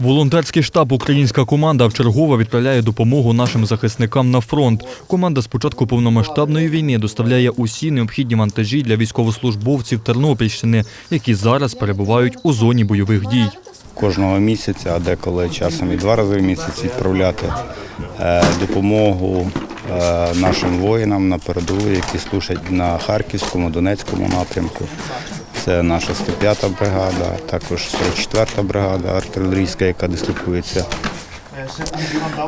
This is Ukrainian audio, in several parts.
Волонтерський штаб Українська команда вчергове відправляє допомогу нашим захисникам на фронт. Команда з початку повномасштабної війни доставляє усі необхідні вантажі для військовослужбовців Тернопільщини, які зараз перебувають у зоні бойових дій. кожного місяця, а деколи часом і два рази в місяць відправляти е, допомогу е, нашим воїнам на передову, які служать на Харківському, Донецькому напрямку. Це наша 105-та бригада, також 44-та бригада артилерійська, яка дислокується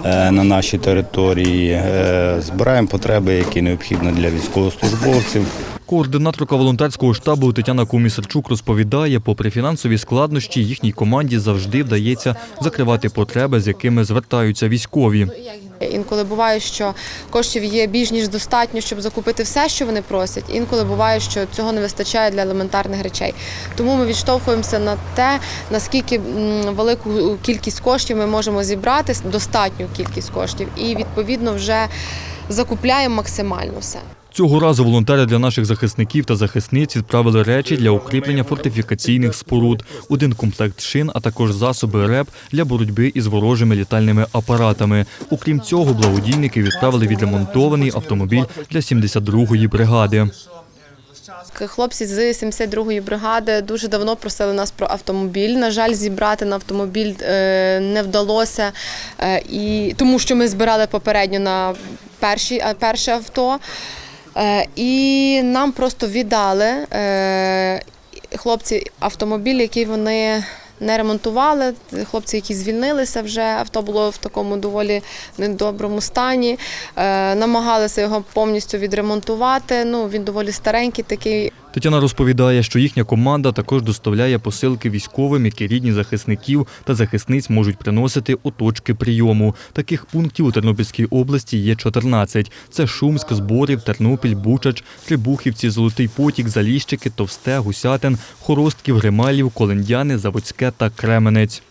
е, на нашій території. Е, Збираємо потреби, які необхідні для військовослужбовців. Координаторка волонтерського штабу Тетяна Комісарчук розповідає, попри фінансові складнощі, їхній команді завжди вдається закривати потреби, з якими звертаються військові. Інколи буває, що коштів є більш ніж достатньо, щоб закупити все, що вони просять. Інколи буває, що цього не вистачає для елементарних речей. Тому ми відштовхуємося на те, наскільки велику кількість коштів ми можемо зібрати, достатню кількість коштів, і відповідно вже закупляємо максимально все. Цього разу волонтери для наших захисників та захисниць відправили речі для укріплення фортифікаційних споруд, один комплект шин, а також засоби РЕП для боротьби із ворожими літальними апаратами. Окрім цього, благодійники відправили відремонтований автомобіль для 72-ї бригади. Хлопці з 72-ї бригади дуже давно просили нас про автомобіль. На жаль, зібрати на автомобіль е, не вдалося, е, і тому що ми збирали попередньо на перші, а, перше авто. Е, І нам просто віддали е, хлопці автомобіль, який вони не ремонтували. Хлопці, які звільнилися вже, авто було в такому доволі недоброму стані. Е, Намагалися його повністю відремонтувати. Ну, він доволі старенький такий. Тетяна розповідає, що їхня команда також доставляє посилки військовим, які рідні захисників та захисниць можуть приносити у точки прийому. Таких пунктів у Тернопільській області є 14. Це Шумськ, Зборів, Тернопіль, Бучач, Трибухівці, Золотий Потік, Заліщики, Товсте, Гусятин, Хоростків, Грималів, Колендяни, Заводське та Кременець.